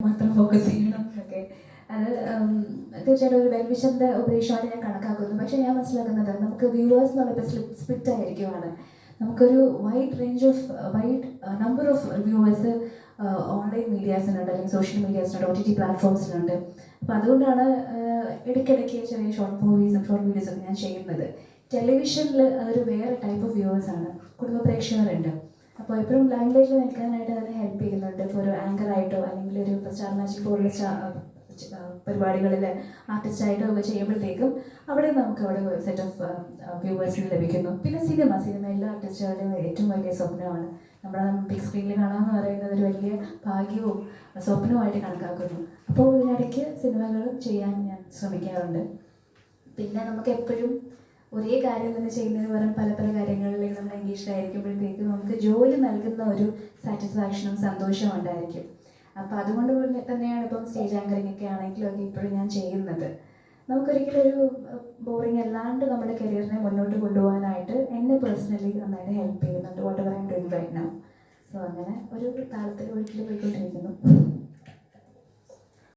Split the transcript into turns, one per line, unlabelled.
മാത്രം ഫോക്കസ് ചെയ്യണം. ഓക്കെ അത് തീർച്ചയായിട്ടും ഒരു വെൽവിഷന്റെ ഉപദേശമാണ് ഞാൻ കണക്കാക്കുന്നത്. പക്ഷേ ഞാൻ മനസ്സിലാക്കുന്നത് നമുക്ക് വ്യൂവേഴ്സ് എന്നുള്ളത് സ്പ്ലിറ്റ് ആയിരിക്കുവാണ്. നമുക്കൊരു wide range of wide number of viewers online മീഡിയാസിനുണ്ട് അല്ലെങ്കിൽ സോഷ്യൽ മീഡിയാസിനുണ്ട് ഒ ടി ടി പ്ലാറ്റ്ഫോംസിനുണ്ട് അപ്പം അതുകൊണ്ടാണ് ആഹ്, ഇടയ്ക്കിടയ്ക്ക് ചെറിയ ഷോർട്ട് മൂവീസും ഷോർട്ട് വീഡിയോസൊക്കെ ഞാൻ ചെയ്യുന്നത്. ടെലിവിഷനിൽ അതൊരു വേറെ ടൈപ്പ് ഓഫ് വ്യൂവേഴ്സാണ് കുടുംബ പ്രേക്ഷകരുണ്ട്. അപ്പോൾ എപ്പോഴും ലാംഗ്വേജിൽ നിൽക്കാനായിട്ട് അതിനെ ഹെൽപ്പ് ചെയ്യുന്നുണ്ട്. ഇപ്പോൾ ഒരു ആങ്കർ ആയിട്ടോ അല്ലെങ്കിൽ ഒരു സ്റ്റാർ മാജിക് പോലുള്ള പരിപാടികളിൽ ആർട്ടിസ്റ്റായിട്ടോ ഒക്കെ ചെയ്യുമ്പോഴത്തേക്കും അവിടെ നമുക്ക് അവിടെ ഒരു സെറ്റ് ഓഫ് വ്യൂവേഴ്സിന് ലഭിക്കുന്നു. പിന്നെ സിനിമ സിനിമ എല്ലാ ആർട്ടിസ്റ്റുകളുടെയും ഏറ്റവും വലിയ സ്വപ്നമാണ്. നമ്മുടെ ബിഗ് സ്ക്രീനിൽ കാണാമെന്ന് പറയുന്നത് ഒരു വലിയ ഭാഗ്യവും സ്വപ്നവുമായിട്ട് കണക്കാക്കുന്നു. അപ്പോൾ ഇതിനിടയ്ക്ക് സിനിമകൾ ചെയ്യാൻ ഞാൻ ശ്രമിക്കാറുണ്ട്. പിന്നെ നമുക്ക് എപ്പോഴും ഒരേ കാര്യം തന്നെ ചെയ്യുന്നതിന് പകരം പല പല ആയിരിക്കുമ്പോഴത്തേക്ക് നമുക്ക് ജോലി നൽകുന്ന ഒരു സാറ്റിസ്ഫാക്ഷനും സന്തോഷവും ഉണ്ടായിരിക്കും. അപ്പോൾ അതുകൊണ്ട് കൊണ്ട് തന്നെയാണ് ഇപ്പം സ്റ്റേജ് ആങ്കറിംഗ് ഒക്കെ ആണെങ്കിലും ഒക്കെ ഇപ്പോഴും ഞാൻ ചെയ്യുന്നത്. നമുക്കൊരിക്കലും ഒരു ബോറിംഗ് അല്ലാണ്ട് നമ്മുടെ കരിയറിനെ മുന്നോട്ട് കൊണ്ടുപോകാനായിട്ട് എന്നെ പേഴ്സണലി നന്നായിട്ട് ഹെൽപ്പ് ചെയ്യുന്നുണ്ട്. Whatever I doing right now so അങ്ങനെ ഒരു താളത്തിൽ ഒഴുക്കിൽ പോയിക്കൊണ്ടിരിക്കുന്നു.